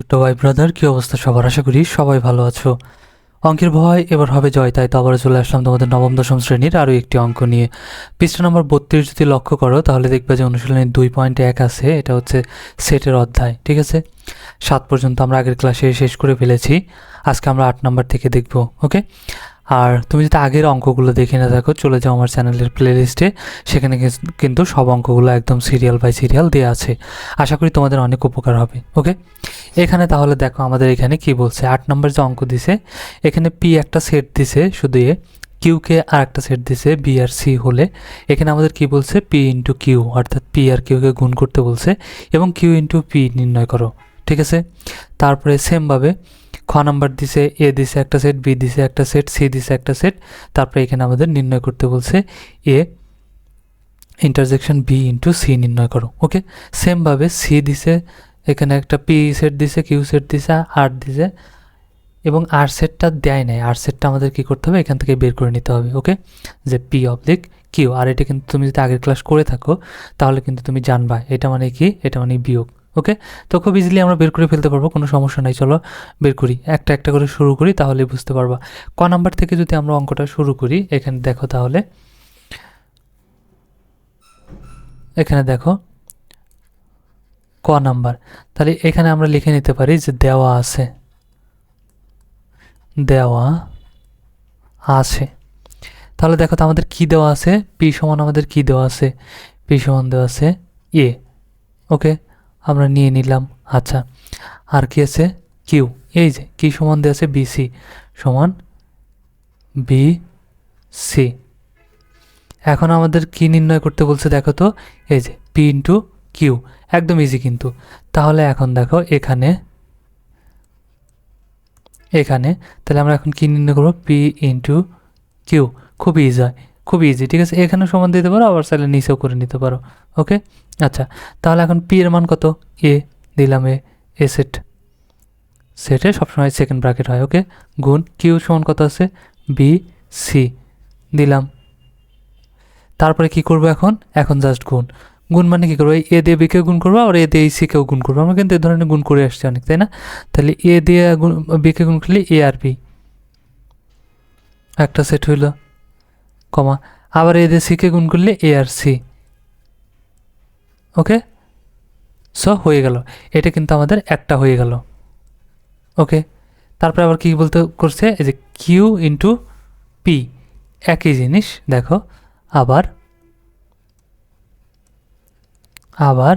ছোট্ট ভাই ব্রাদার কী অবস্থা সবার? আশা করি সবাই ভালো আছো। অঙ্কের ভয় এবার হবে জয়, তাই তো আবার চলে আসলাম তোমাদের নবম, দশম শ্রেণির আরও একটি অঙ্ক নিয়ে। পৃষ্ঠা নম্বর বত্রিশ যদি লক্ষ্য করো, তাহলে দেখবে যে অনুশীলনের দুই পয়েন্ট এক আছে, এটা হচ্ছে সেটের অধ্যায়, ঠিক আছে? সাত পর্যন্ত আমরা আগের ক্লাসে শেষ করে ফেলেছি। আজকে আমরা আট নম্বর থেকে দেখব ওকে আর তুমি যদি আগের অঙ্কগুলো দেখে না থাকো, চলে যাও আমার চ্যানেলের প্লেলিস্টে সেখানে কিন্তু সব অঙ্কগুলো একদম সিরিয়াল বাই সিরিয়াল দেওয়া আছে। আশা করি তোমাদের অনেক উপকার হবে ওকে এখানে তাহলে দেখো আমাদের এখানে কি বলছে? আট নম্বর যে অঙ্ক দিছে, এখানে পি একটা সেট দিছে, শুধু এ। কিউকে আর একটা সেট দিছে বি আর সি হলে। এখানে আমাদের কি বলছে? পি ইন্টু কিউ অর্থাৎ পি আর কিউকে গুণ করতে বলছে। এবং কিউ ইন্টু পি নির্ণয় করো, ঠিক আছে? তারপরে সেমভাবে খ নাম্বার দিছে এ দিছে একটা সেট বি দিছে একটা সেট সি দিছে একটা সেট তারপরে এখানে আমাদের নির্ণয় করতে বলছে A intersection B into C নির্ণয় করো ওকে সেমভাবে সি দিছে, এখানে একটা পি সেট দিছে কিউ সেট দিছে আর দিছে, এবং আর সেটটা দেয় নাই আর সেটটা আমাদের কি করতে হবে? এখান থেকে বের করে নিতে হবে ওকে যে পি অবলিক কিউ আর এটা কিন্তু তুমি যদি আগের ক্লাস করে থাকো, তাহলে কিন্তু তুমি জানবা, এটা মানে কি? এটা মানে বিয়োগ। ওকে তো খুব ইজিলি আমরা বের করে ফেলতে পারব, কোনো সমস্যা নাই, চলো বের করি। একটা একটা করে শুরু করি তাহলে বুঝতে পারবা। ক নাম্বার থেকে যদি আমরা অঙ্কটা শুরু করি, এখানে দেখো তাহলে। এখানে দেখো। ক নাম্বার তাহলে এখানে আমরা লিখে নিতে পারি যে দেওয়া আছে। দেওয়া আছে। তাহলে দেখো তো আমাদের কি দেওয়া আছে? পি সমান আমাদের কি দেওয়া আছে? পি সমান দেওয়া আছে এ ওকে আমরা নিয়ে নিলাম। আচ্ছা আর কি আছে? কিউ এই যে কি সমান দেওয়া আছে বিসি সমান বি সি এখন আমাদের কি নির্ণয় করতে বলছে দেখো তো, এই যে পি ইন্টু কিউ একদম ইজি কিন্তু। তাহলে এখন দেখো এখানে এখানে, তাহলে আমরা এখন কি নির্ণয় করব? পি ইন্টু কিউ খুব ইজি হয়। খুব ইজি ঠিক আছে? এখানে সমান দিতে পারো, আবার চাইলে নিচেও করে নিতে পারো ওকে আচ্ছা তাহলে এখন পি এর মান কত? এ দিলাম এ এ সেট সেটে সবসময় সেকেন্ড ব্র্যাকেট হয় ওকে গুণ কিউ সমান কত আছে? বি সি দিলাম। তারপরে কি করব এখন? এখন জাস্ট গুণ। গুণ মানে কি করব? এই এ দিয়ে বিকে গুণ করব আর এ দিয়ে এই সিকেও গুণ করব। আমরা কিন্তু এ ধরনের গুণ করে আসছি অনেক, তাই না? তাহলে এ দিয়ে গুণ বিকে গুণ করলে এ আর বি একটা সেট হইল। কমা। আবার এ দিয়ে সিকে গুণ করলে এ আর সি ওকে সো হয়ে গেল। এটা কিন্তু আমাদের একটা হয়ে গেল। ওকে তারপরে আবার কি বলতে করছে? এই যে কিউ ইন্টু পি একই জিনিস, দেখো। আবার আবার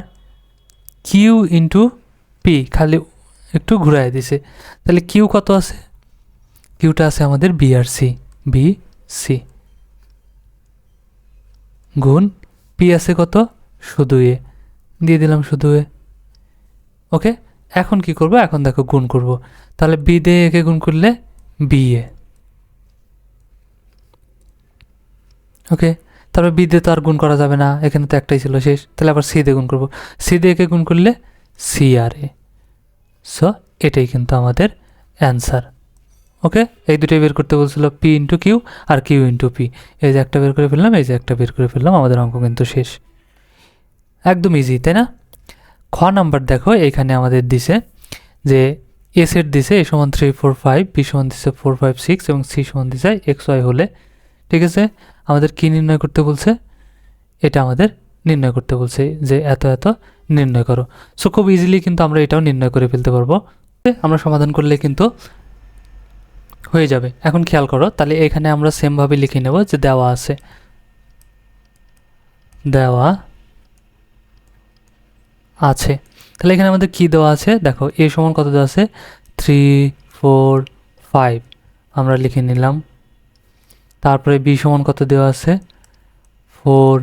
কিউ ইন্টু পি খালি একটু ঘুরাই দিছে। তাহলে কিউ কত আছে? কিউটা আছে আমাদের বি আর সি বি সি গুণ পি আছে কত? শুধু এ দিয়ে দিলাম শুধু এ ওকে? এখন কি করব? এখন দেখো গুণ করব। তাহলে বি দিয়ে একে গুণ করলে বি এ ওকে? তারপরে বি দিয়ে তো আর গুণ করা যাবে না। এখানে তো একটাই ছিল শেষ। তাহলে আবার সি দিয়ে গুণ করব। সি দিয়ে একে গুণ করলে সি আর এ সো এটাই কিন্তু আমাদের অ্যান্সার ওকে? এই দুটোই বের করতে বলছিল পি ইন্টু কিউ আর কিউ ইন্টু পি এই যে একটা বের করে ফেললাম, এই যে একটা বের করে ফেললাম, আমাদের অঙ্ক কিন্তু শেষ। একদম ইজি তাই না? খ নাম্বার দেখো এইখানে আমাদের দিছে যে এ সেট দিছে এ সমান থ্রি ফোর ফাইভ বি সমান দিছে ফোর ফাইভ সিক্স এবং সি সমান দিছে এক্স ওয়াই হলে। ঠিক আছে? আমাদের কি নির্ণয় করতে বলছে? এটা আমাদের নির্ণয় করতে বলছে যে এত এত নির্ণয় করো। সো খুব ইজিলি কিন্তু আমরা এটাও নির্ণয় করে ফেলতে পারব। আমরা সমাধান করলে কিন্তু হয়ে যাবে। এখন খেয়াল করো, তাহলে এখানে আমরা সেমভাবে লিখে নেব যে দেওয়া আছে। দেওয়া আছে। তাহলে এখানে আমাদের কি দেওয়া আছে? দেখো এ সমান কত দেওয়া আছে? থ্রি ফোর ফাইভ আমরা লিখে নিলাম। তারপরে বি সমান কত দেওয়া আছে? ফোর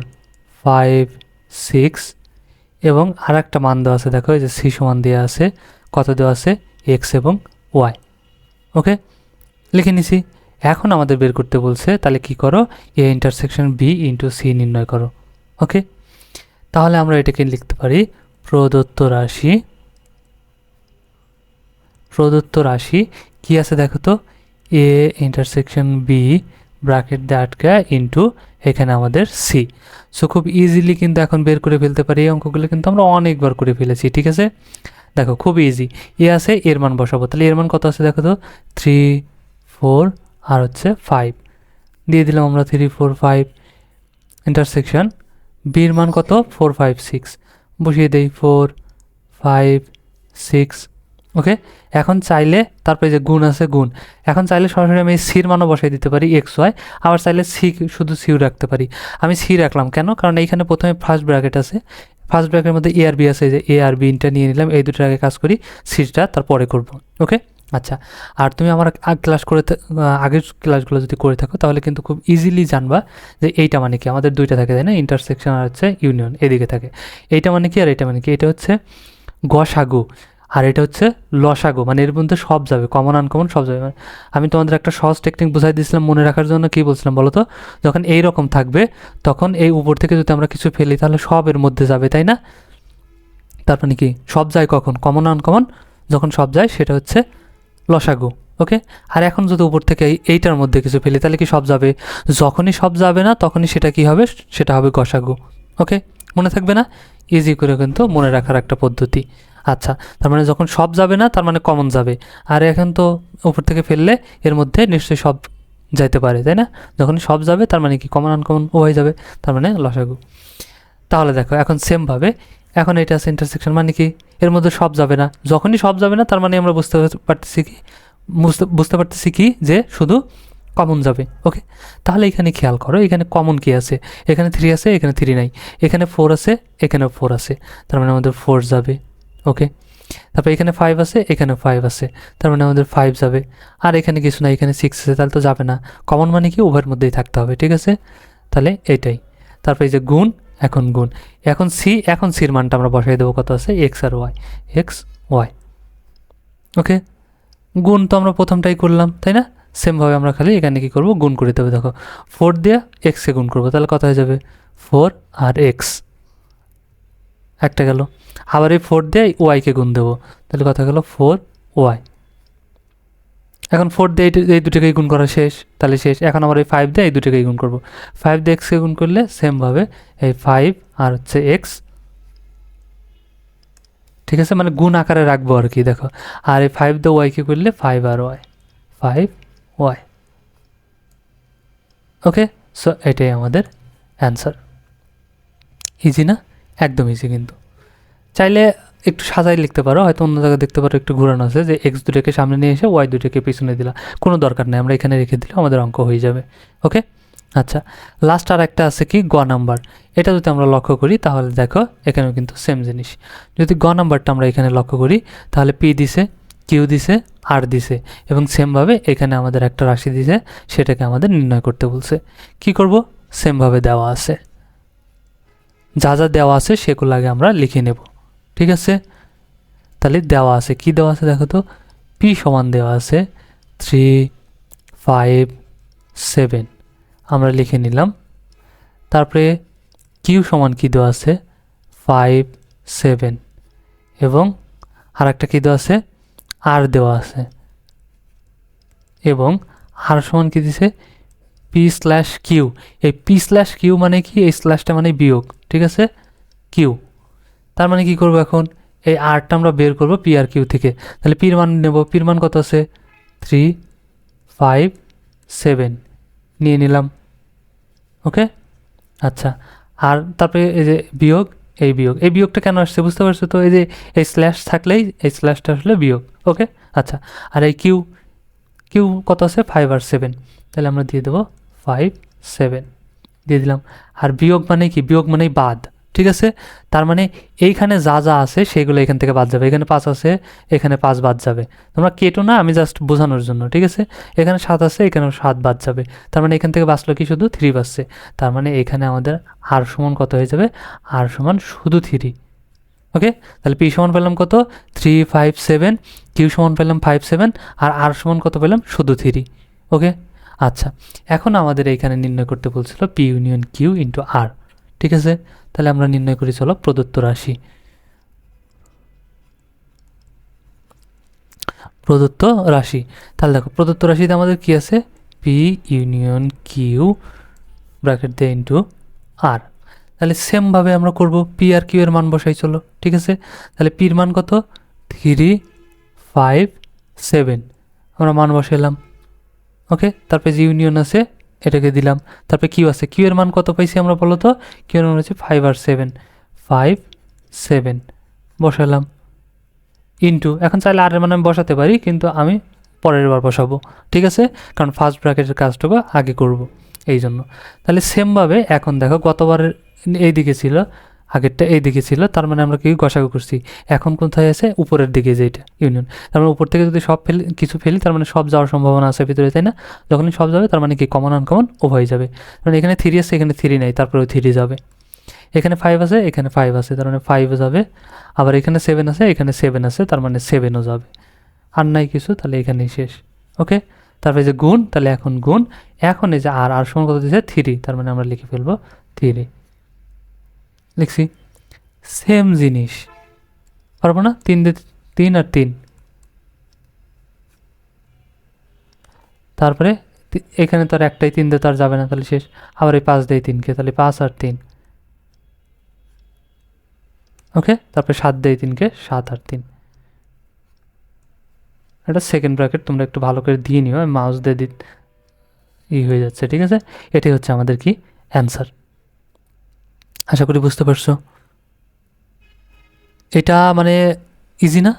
ফাইভ সিক্স এবং আর একটা মান দেওয়া আছে, দেখো, এই যে সি সমান দেওয়া আছে, কত দেওয়া আছে? এক্স এবং ওয়াই ওকে লিখে নিছি। এখন আমাদের বের করতে বলছে, তাহলে কি করো? A intersection B into C নির্ণয় করো। ওকে তাহলে আমরা এটাকে লিখতে পারি প্রদত্ত রাশি। প্রদত্ত রাশি কি আছে দেখো তো? এ ইন্টারসেকশন বি ব্র্যাকেট দিয়ে আটকে ইন্টু এখানে আমাদের সি সো খুব ইজিলি কিন্তু এখন বের করে ফেলতে পারি এই অঙ্কগুলো, কিন্তু আমরা অনেকবার করে ফেলেছি, ঠিক আছে? দেখো, খুব ইজি এ আছে, এর মান বসাবো। তাহলে এর মান কত আছে দেখো তো? থ্রি ফোর আর হচ্ছে ফাইভ দিয়ে দিলাম আমরা থ্রি ফোর ফাইভ ইন্টারসেকশন বির মান কত? ফোর ফাইভ সিক্স বসিয়ে দেই ফোর ফাইভ সিক্স ওকে এখন চাইলে তারপরে যে গুণ আছে গুণ। এখন চাইলে সরাসরি আমি সির মানও বসাই দিতে পারি এক্স ওয়াই আবার চাইলে সি শুধু সিও রাখতে পারি। আমি সি রাখলাম কেন? কারণ এইখানে প্রথমে ফার্স্ট ব্র্যাকেট আছে। ফার্স্ট ব্র্যাকেটের মধ্যে এ আর বি আছে যে এ আর বিটা নিয়ে নিলাম, এই দুটোর আগে কাজ করি সিটা তারপরে করব। ওকে আচ্ছা আর তুমি আমার ক্লাস করে আগের ক্লাসগুলো যদি করে থাকো, তাহলে কিন্তু খুব ইজিলি জানবা যে এইটা মানে কি। আমাদের দুইটা থাকে, তাই না? ইন্টারসেকশন আর হচ্ছে ইউনিয়ন এদিকে থাকে। এইটা মানে কি আর এটা মানে কি? এটা হচ্ছে গসাগু, আর এটা হচ্ছে লসাগু। মানে এর মধ্যে সব যাবে কমন আনকমন সব যাবে। মানে আমি তোমাদের একটা সহজ টেকনিক বুঝাই দিয়েছিলাম মনে রাখার জন্য, কি বলছিলাম বলো তো? যখন এই রকম থাকবে, তখন এই উপর থেকে যদি আমরা কিছু ফেলি, তাহলে সব এর মধ্যে যাবে, তাই না? তার মানে কি? সব যায় কখন? কমন আনকমন যখন সব যায়, সেটা হচ্ছে লসাগু ওকে আর এখন যদি উপর থেকে এই- এইটার মধ্যে কিছু ফেলি, তাহলে কি সব যাবে? যখনই সব যাবে না, তখনই সেটা কি হবে? সেটা হবে গসাগু ওকে মনে থাকবে না? ইজি করে কিন্তু মনে রাখার একটা পদ্ধতি। আচ্ছা তার মানে যখন সব যাবে না, তার মানে কমন যাবে। আর এখন তো উপর থেকে ফেললে, এর মধ্যে নিশ্চয়ই সব যাইতে পারে, তাই না? যখন সব যাবে, তার মানে কি কমন আনকমন ও হয়ে যাবে, তার মানে লসাগু। তাহলে দেখো, এখন সেমভাবে এখন এটা আছে ইন্টারসেকশন মানে কি? এর মধ্যে সব যাবে না। যখনই সব যাবে না, তার মানে আমরা বুঝতে পারতেছি কি? বুঝতে বুঝতে পারতেছি কি? যে শুধু কমন যাবে ওকে তাহলে এখানে খেয়াল করো, এখানে কমন কি আছে? এখানে থ্রি আছে, এখানে থ্রি নাই। এখানে ফোর আছে, এখানে ফোর আছে। তার মানে আমাদের ফোর যাবে ওকে তারপর এখানে ফাইভ আছে, এখানে ফাইভ আছে। তার মানে আমাদের ফাইভ যাবে। আর এখানে কিছু না এখানে সিক্স আছে, তাহলে তো যাবে না। কমন মানে কি? উভয়ের মধ্যেই থাকতে হবে, ঠিক আছে? তাহলে এটাই। তারপর এই যে গুণ এখন গুণ। এখন সি এখন সির মানটা আমরা বসাই দেবো কত আছে? এক্স আর ওয়াই এক্স ওয়াই ওকে গুণ তো আমরা প্রথমটাই করলাম, তাই না? সেমভাবে আমরা খালি এখানে কী করব? গুণ করে দেবো দেখো। ফোর দিয়ে এক্সে গুণ করব, তাহলে কত হয়ে যাবে? ফোর আর এক্স একটা গেল। আবার এই ফোর দিয়ে ওয়াইকে গুণ দেবো, তাহলে কথা গেল? ফোর ওয়াই এখন ফোর দিয়ে এই দুটোকেই গুণ করা শেষ, তাহলে শেষ। এখন আবার এই ফাইভ দিয়ে এই দুটোকেই গুণ করব। ফাইভ দিয়ে এক্সকে গুণ করলে সেমভাবে এই ফাইভ আর হচ্ছে এক্স ঠিক আছে? মানে গুণ আকারে রাখব আর কি, দেখো। আর এই ফাইভ দিয়ে ওয়াইকে করলে ফাইভ আর Y five Y okay so এটাই আমাদের অ্যান্সার ইজি না? একদম ইজি কিন্তু। চাইলে একটু সাজাই লিখতে পারো, হয়তো অন্য জায়গায় দেখতে পারো একটু ঘুরানো আছে যে এক্স দুটোকে সামনে নিয়ে এসে ওয়াই দুটোকে পিছনে দিলা। কোনো দরকার নেই, আমরা এখানে রেখে দিলে আমাদের অঙ্ক হয়ে যাবে ওকে আচ্ছা লাস্ট আর একটা আছে কি? গ নাম্বার। এটা যদি আমরা লক্ষ্য করি, তাহলে দেখো এখানেও কিন্তু সেম জিনিস। যদি গ নাম্বারটা আমরা এখানে লক্ষ্য করি, তাহলে পি দিছে কিউ দিছে আর দিছে এবং সেমভাবে এখানে আমাদের একটা রাশি দিছে, সেটাকে আমাদের নির্ণয় করতে বলছে। কি করব? সেমভাবে দেওয়া আছে। যা যা দেওয়া আছে সেগুলো আগে আমরা লিখে নেব। ঠিক আছে? তাহলে দেওয়া আছে, কি দেওয়া আছে দেখো তো? পি সমান দেওয়া আছে থ্রি ফাইভ সেভেন আমরা লিখে নিলাম। তারপরে কিউ সমান কী দেওয়া আছে? ফাইভ সেভেন এবং আর একটা কী দেওয়া আছে? আর দেওয়া আছে। এবং আর সমান কী দিছে? পি স্ল্যাশ কিউ এই পি স্ল্যাশ কিউ মানে কি? এই স্ল্যাশটা মানে বিয়োগ, ঠিক আছে? কিউ তার মানে কি করব এখন? এই আরটা আমরা বের করব পি আর কিউ থেকে। তাহলে পির মান নেব। পির মান কত আছে? থ্রি ফাইভ সেভেন নিয়ে নিলাম। ওকে আচ্ছা। আর তারপরে এই যে বিয়োগ, এই বিয়োগ। এই বিয়োগটা কেন আসছে বুঝতে পারছ তো? এই যে এই স্ল্যাশ থাকলেই এই স্ল্যাশটা আসলে বিয়োগ। ওকে আচ্ছা। আর এই কিউ কিউ কত আছে? ফাইভ আর সেভেন তাহলে আমরা দিয়ে দেবো ফাইভ সেভেন দিয়ে দিলাম। আর বিয়োগ মানে কি? বিয়োগ মানেই বাদ। ঠিক আছে? তার মানে এইখানে যা যা আছে সেগুলো এখান থেকে বাদ যাবে। এখানে পাঁচ আছে, এখানে পাঁচ বাদ যাবে। তোমরা কেটো না, আমি জাস্ট বোঝানোর জন্য, ঠিক আছে? এখানে সাত আছে এখানেও সাত বাদ যাবে। তার মানে এখান থেকে বাঁচলো কি শুধু? থ্রি বাজছে তার মানে এখানে আমাদের আর সমান কত হয়ে যাবে? আর সমান শুধু থ্রি ওকে তাহলে পি সমান পেলাম কত? থ্রি ফাইভ সেভেন কিউ সমান পেলাম ফাইভ সেভেন আর আর সমান কত পেলাম? শুধু থ্রি ওকে আচ্ছা। এখন আমাদের এইখানে নির্ণয় করতে বলছিল P union Q into R ঠিক আছে? তাহলে আমরা নির্ণয় করি, চলো, প্রদত্ত রাশি। প্রদত্ত রাশি। তাহলে দেখো, প্রদত্ত রাশিতে আমাদের কি আছে? পি ইউনিয়ন কিউ ব্র্যাকেট দিয়ে ইন্টু আর তাহলে সেমভাবে আমরা করব পি আর কিউ এর মান বসাই, চলো, ঠিক আছে? তাহলে পির মান কত? থ্রি ফাইভ সেভেন আমরা মান বসাইলাম ওকে তারপরে যে ইউনিয়ন আছে এটাকে দিলাম। তারপরে কিউ আছে। কিউ এর মান কত পাইছি আমরা বলো তো? কিউ এর মান হচ্ছে ফাইভ আর সেভেন ফাইভ সেভেন বসালাম। ইন্টু এখন চাইলে আর এর মান আমি বসাতে পারি, কিন্তু আমি পরের বার বসাবো। ঠিক আছে? কারণ ফার্স্ট ব্র্যাকেটের কাজটুকু আগে করব। এই জন্য তাহলে সেমভাবে এখন দেখো গতবারের এই দিকে ছিল? আগেরটা এই দিকে ছিল, তার মানে আমরা কি গসাগু করছি? এখন কোথায় আছে? উপরের দিকে যেটা ইউনিয়ন। তার মানে উপর থেকে যদি সব ফেলি, কিছু ফেলি, তার মানে সব যাওয়ার সম্ভাবনা আছে ভিতরে, তাই না? যখনই সব যাবে, তার মানে কি কমন আনকমন উভয় যাবে। কারণ এখানে থ্রি আছে, এখানে থ্রি নেই তারপরে থ্রি যাবে। এখানে ফাইভ আছে, এখানে ফাইভ আছে, তার মানে ফাইভও যাবে। আবার এখানে সেভেন আছে, এখানে সেভেন আছে, তার মানে সেভেনও যাবে। আর নাই কিছু, তাহলে এখানেই শেষ ওকে তারপরে যে গুণ, তাহলে এখন গুণ। এখন এই যে আর আর সমান কত দিয়েছে? থ্রি তার মানে আমরা লিখে ফেলব থ্রি লিখছি সেম জিনিস। পারব না? তিন তিন আর তিন। তারপরে এখানে তো আর একটাই তিন দিয়ে তো আর যাবে না, তাহলে শেষ। আবার এই পাঁচ দেয় তিনকে, তাহলে পাঁচ আর তিন। ওকে? তারপরে সাত দেয় তিনকে, সাত আর তিন। এটা সেকেন্ড ব্র্যাকেট তোমরা একটু ভালো করে দিয়ে নিও মাউস দিয়ে দি, ই হয়ে যাচ্ছে, ঠিক আছে? এটাই হচ্ছে আমাদের কি অ্যান্সার আশা করি বুঝতে পারছ। এটা মানে ইজি না?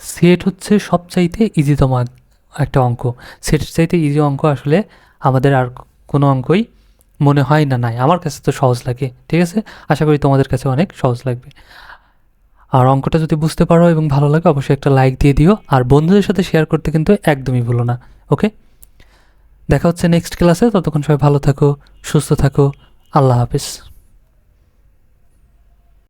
সেট হচ্ছে সবচাইতে ইজিতম এক- একটা অঙ্ক। সেটের চাইতে ইজি অঙ্ক আসলে আমাদের আর কোনো অঙ্কই মনে হয় না, নাই। আমার কাছে তো সহজ লাগে, ঠিক আছে? আশা করি তোমাদের কাছে অনেক সহজ লাগবে। আর অঙ্কটা যদি বুঝতে পারো এবং ভালো লাগে, অবশ্যই একটা লাইক দিয়ে দিও। আর বন্ধুদের সাথে শেয়ার করতে কিন্তু একদমই ভুলো না ওকে দেখা হচ্ছে নেক্সট ক্লাসে ততক্ষণ সবাই ভালো থাকো, সুস্থ থাকো। আল্লাহ হাফিজ।